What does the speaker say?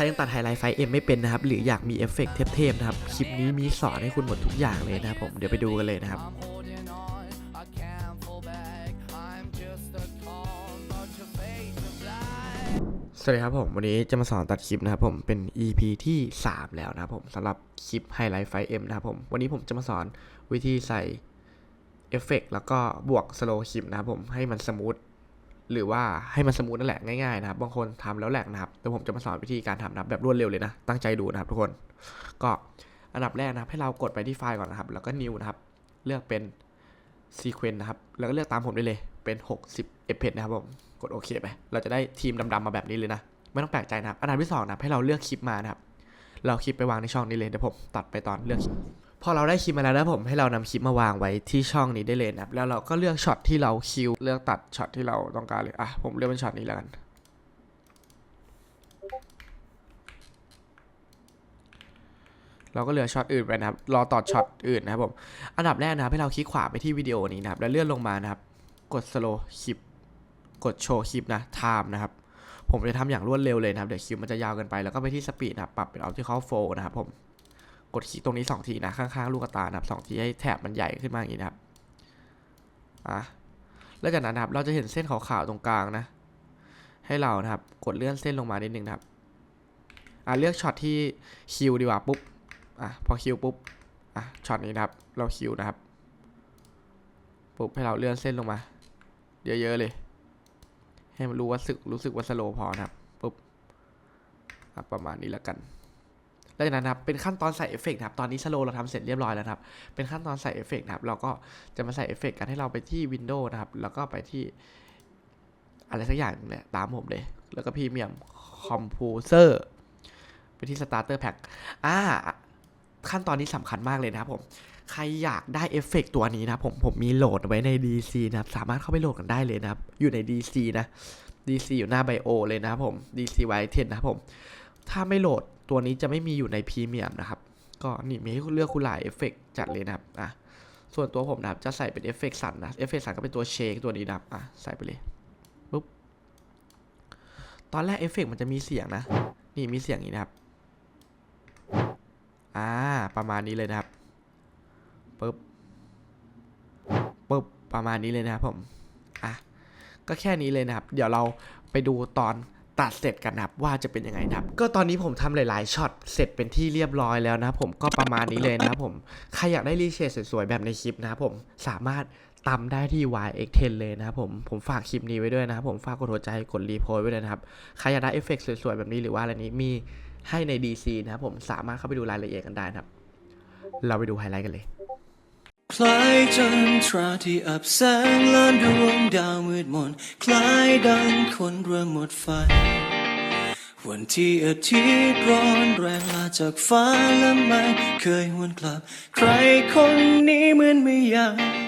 รยังตัดไฮไลท์ไฟเอ็มไม่เป็นนะครับ หรืออยากมีเอฟเฟกต์เทพๆนะครับ คลิปนี้มีสอนให้คุณหมดทุกอย่างเลยนะครับผม เดี๋ยวไปดูกันเลยนะครับ สวัสดีครับผม วันนี้จะมาสอนตัดคลิปนะครับผม เป็น EP ที่ 3 แล้วนะครับผมสำหรับคลิปไฮไลท์ไฟเอ็มนะครับผม วันนี้ผมจะมาสอนวิธีใส่เอฟเฟกต์แล้วก็บวกสโลว์คลิปนะครับผมให้มันสมูท หรือว่าให้มันสมูทนั่นแหละง่ายๆนะครับบางคนทำแล้วแหลกนะครับแต่ผมจะมาสอนวิธีการทำนะครับแบบรวดเร็วเลยนะ ตั้งใจดูนะครับทุกคน ก็อันดับแรกนะครับให้เรากดไปที่ไฟล์ก่อนนะครับ แล้วก็ new นะครับ เลือกเป็นซีเควนต์นะครับ แล้วก็เลือกตามผมได้เลยเป็น 60 fps นะครับผมกดโอเคไปเราจะได้ทีมดำๆมาแบบนี้เลยนะไม่ต้องแปลกใจนะครับ อันดับที่สองนะครับให้เราเลือกคลิปมานะครับ เราคลิปไปวางในช่องนี้เลยเดี๋ยวผมตัดไปตอนเลือก พอเราได้คลิปมาแล้วนะผมให้เรานำคลิปมาวางไว้ที่ช่องนี้ได้เลยนะครับแล้วเราก็เลือกช็อตที่เราคิวเลือกตัดช็อตที่เราต้องการเลยอะผมเลือกเป็นช็อตนี้แล้วกันเราก็เหลือช็อตอื่นไปนะครับ รอต่อช็อตอื่นนะครับผม อันดับแรกนะครับให้เราคลิกขวาไปที่วิดีโอนี้นะครับ แล้วเลื่อนลงมานะครับ กด slow คลิป กดโชว์คลิปนะ time นะครับ ผมจะทำอย่างรวดเร็วเลยนะครับ เดี๋ยวคลิปมันจะยาวเกินไป แล้วก็ไปที่สปีดนะครับ ปรับเป็น optical flow นะครับผม กดคลิกตรงนี้ 2 ทีนะ ข้างๆ ลูกตานะครับสองทีให้แถบมันใหญ่ขึ้นมาอย่างนี้นะครับอะแล้วจากนั้นนะครับ เราจะเห็นเส้นขาวๆตรงกลางนะ ให้เรานะครับ กดเลื่อนเส้นลงมานิดนึงนะครับอะเลือกช็อตที่คิวดีกว่าปุ๊บอะพอคิวปุ๊บอะช็อตนี้นะครับ เราคิวนะครับปุ๊บให้เราเลื่อนเส้นลงมา เยอะๆเลย ให้มันรู้ว่าสึกรู้สึกว่าสโลพอนะครับปุ๊บอะประมาณนี้แล้วกัน แล้วจากนั้นนะครับเป็นขั้นตอนใส่เอฟเฟกต์นะครับตอนนี้สโลเราทำเสร็จเรียบร้อยแล้วนะครับเป็นขั้นตอนใส่เอฟเฟกต์นะครับเราก็จะมาใส่เอฟเฟกต์กันให้เราไปที่ Windows นะครับแล้วก็ไปที่อะไรสักอย่างหนึงแหละตามผมเลย แล้วก็พรีเมียมคอมพูเซอร์ไปที่ Starter Pack อ่าขั้นตอนนี้สำคัญมากเลยนะครับผม ใครอยากได้เอฟเฟกต์ตัวนี้นะผม ผมมีโหลดไว้ใน DC นะครับ สามารถเข้าไปโหลดกันได้เลยนะครับ อยู่ใน DC นะ DC อยู่หน้าไบโอเลยนะครับผม DC y 10นะครับผม ถ้าไม่โหลดตัวนี้จะไม่มีอยู่ในพรีเมียมนะครับ ก็นี่มีให้เลือกคุณหลายเอฟเฟกต์จัดเลยนะครับอะส่วนตัวผมนะครับจะใส่เป็นเอฟเฟกต์สันนะเอฟเฟกต์สันก็เป็นตัวเชคตัวนี้นะครับอะใส่ไปเลยปุ๊บตอนแรกเอฟเฟกต์มันจะมีเสียงนะ นี่มีเสียงนี้นะครับอ่าประมาณนี้เลยนะครับปึ๊บปึ๊บประมาณนี้เลยนะครับผมอะก็แค่นี้เลยนะครับ เดี๋ยวเราไปดูตอน ตัดเสร็จกันนะครับว่าจะเป็นยังไงนะครับ ก็ตอนนี้ผมทำหลายๆช็อตเสร็จเป็นที่เรียบร้อยแล้วนะครับผมก็ประมาณนี้เลยนะครับผมใครอยากได้รีเชดสวยๆแบบในคลิปนะครับผมสามารถตำได้ที่ YX10 เลยนะครับผม ผมฝากคลิปนี้ไว้ด้วยนะครับผมฝากกดหัวใจกดรีโพสไว้ด้วยนะครับ ใครอยากได้เอฟเฟกต์สวยๆ แบบนี้หรือว่าอะไรนี้มีให้ใน DC นะครับผมสามารถเข้าไปดูรายละเอียดกันได้นะครับ เราไปดูไฮไลท์กันเลย คล้ายจันทราที่อับแสงล้านดวงดาวมืดมน คล้ายดังคนเริ่มหมดไฟ วันที่อาทิตย์ร้อนแรงลาจากฟ้าและไม่เคยหวนกลับ ใครคนนี้เหมือนไม่อยาก